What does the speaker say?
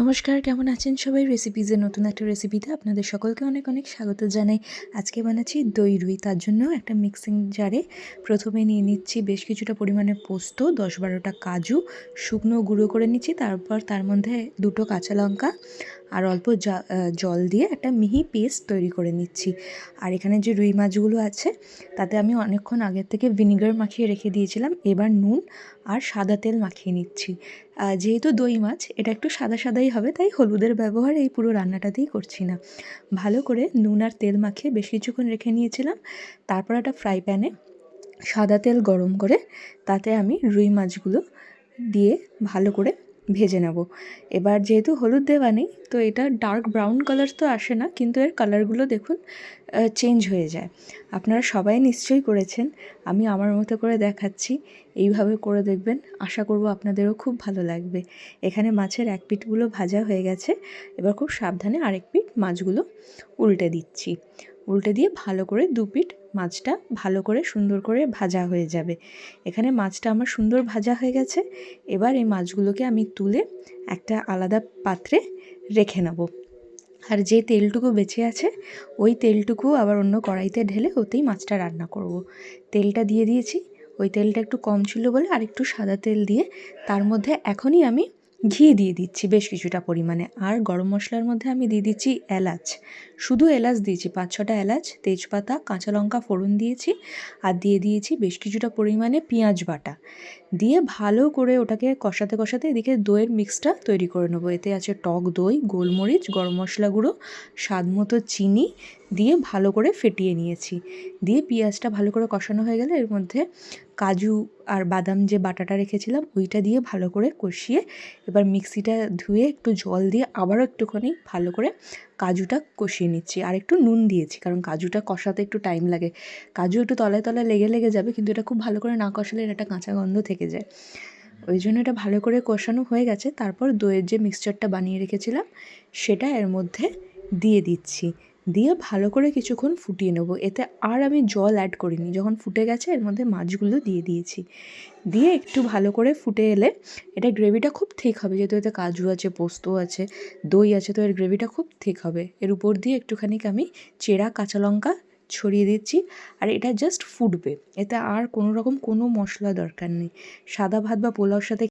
নমস্কার, কেমন আছেন সবাই? রেসিপিজের নতুন একটা রেসিপিতে আপনাদের সকলকে অনেক অনেক স্বাগত জানাই। আজকে বানাচ্ছি দই রুই, তার জন্য একটা মিক্সিং জারে প্রথমে নিয়ে নিচ্ছি বেশ কিছুটা পরিমাণে পোস্ত, দশ বারোটা কাজু, শুকনো গুঁড়ো করে নিচ্ছি, তারপর তার মধ্যে দুটো কাঁচা লঙ্কা আর অল্প জল দিয়ে একটা মিহি পেস্ট তৈরি করে নিচ্ছি। আর এখানে যে রুই মাছগুলো আছে, তাতে আমি অনেকক্ষণ আগের থেকে ভিনিগার মাখিয়ে রেখে দিয়েছিলাম। এবার নুন আর সাদা তেল মাখিয়ে নিচ্ছি। যেহেতু দই মাছ, এটা একটু সাদা সাদাই হবে, তাই হলুদের ব্যবহার এই পুরো রান্নাটাতেই করছি না। ভালো করে নুন আর তেল মাখিয়ে বেশ কিছুক্ষণ রেখে নিয়েছিলাম। তারপর একটা ফ্রাই প্যানে সাদা তেল গরম করে, তাতে আমি রুই মাছগুলো দিয়ে ভালো করে ভেজে নেব। এবার যেহেতু হলুদ দেওয়া নেই, তো এটা ডার্ক ব্রাউন কালার তো আসে না, কিন্তু এর কালারগুলো দেখুন চেঞ্জ হয়ে যায়। আপনারা সবাই নিশ্চয়ই করেছেন, আমি আমার মতো করে দেখাচ্ছি, এইভাবে করে দেখবেন, আশা করব আপনাদেরও খুব ভালো লাগবে। এখানে মাছের এক পিঠগুলো ভাজা হয়ে গেছে, এবার খুব সাবধানে আরেক পিঠ মাছগুলো উল্টে দিচ্ছি। উল্টে দিয়ে ভালো করে দু পিঠ মাছটা ভালো করে সুন্দর করে ভাজা হয়ে যাবে। এখানে মাছটা আমার সুন্দর ভাজা হয়ে গেছে। এবার এই মাছগুলোকে আমি তুলে একটা আলাদা পাত্রে রেখে নেব। আর যে তেলটুকু বেঁচে আছে, ওই তেলটুকু আবার অন্য কড়াইতে ঢেলে ওতেই মাছটা রান্না করব। তেলটা দিয়ে দিয়েছি। ওই তেলটা একটু কম ছিল বলে আর একটু সাদা তেল দিয়ে তার মধ্যে এখনই আমি ঘি দিয়ে দিচ্ছি বেশ কিছুটা পরিমাণে। আর গরম মশলার মধ্যে আমি দিয়ে দিচ্ছি এলাচ। শুধু এলাচ দিয়েছি, পাঁচ ছটা এলাচ, তেজপাতা, কাঁচা লঙ্কা ফোড়ন দিয়েছি আর দিয়ে দিয়েছি বেশ কিছুটা পরিমাণে পেঁয়াজ বাটা। দিয়ে ভালো করে ওটাকে কষাতে কষাতে এদিকে দইয়ের মিক্সটা তৈরি করে নেব। এতে আছে টক দই, গোলমরিচ, গরম মশলা গুঁড়ো, স্বাদ মতো চিনি দিয়ে ভালো করে ফেটিয়ে নিয়েছি। দিয়ে পেঁয়াজটা ভালো করে কষানো হয়ে গেলে এর মধ্যে কাজু আর বাদাম যে বাটাটা রেখেছিলাম, ওইটা দিয়ে ভালো করে কষিয়ে এবার মিক্সিটা ধুয়ে একটু জল দিয়ে আবারও একটুখানি ভালো করে কাজুটা কষিয়ে নিচ্ছি। আর একটু নুন দিয়েছি, কারণ কাজুটা কষাতে একটু টাইম লাগে। কাজু একটু তলায় তলায় লেগে লেগে যাবে, কিন্তু এটা খুব ভালো করে না কষালে এটা কাঁচা গন্ধ থেকে যায়। ওই জন্য এটা ভালো করে কষানো হয়ে গেছে। তারপর দইয়ের যে মিক্সচারটা বানিয়ে রেখেছিলাম, সেটা এর মধ্যে দিয়ে দিচ্ছি। দিয়ে ভালো করে কিছুক্ষণ ফুটিয়ে নেব। এতে আর আমি জল অ্যাড করিনি। যখন ফুটে গেছে, এর মধ্যে মাছগুলো দিয়ে দিয়েছি। দিয়ে একটু ভালো করে ফুটে এলে এটা গ্রেভিটা খুব ঠিক হবে, যেহেতু এতে কাজু আছে, পোস্ত আছে, দই আছে, তো এর গ্রেভিটা খুব ঠিক হবে। এর উপর দিয়ে একটুখানি আমি চেরা কাঁচা লঙ্কা ছড়িয়ে দিচ্ছি আর এটা জাস্ট ফুটবে। এতে আর কোনো রকম কোনো মশলা দরকার নেই। সাদা ভাত বা পোলাওর সাথে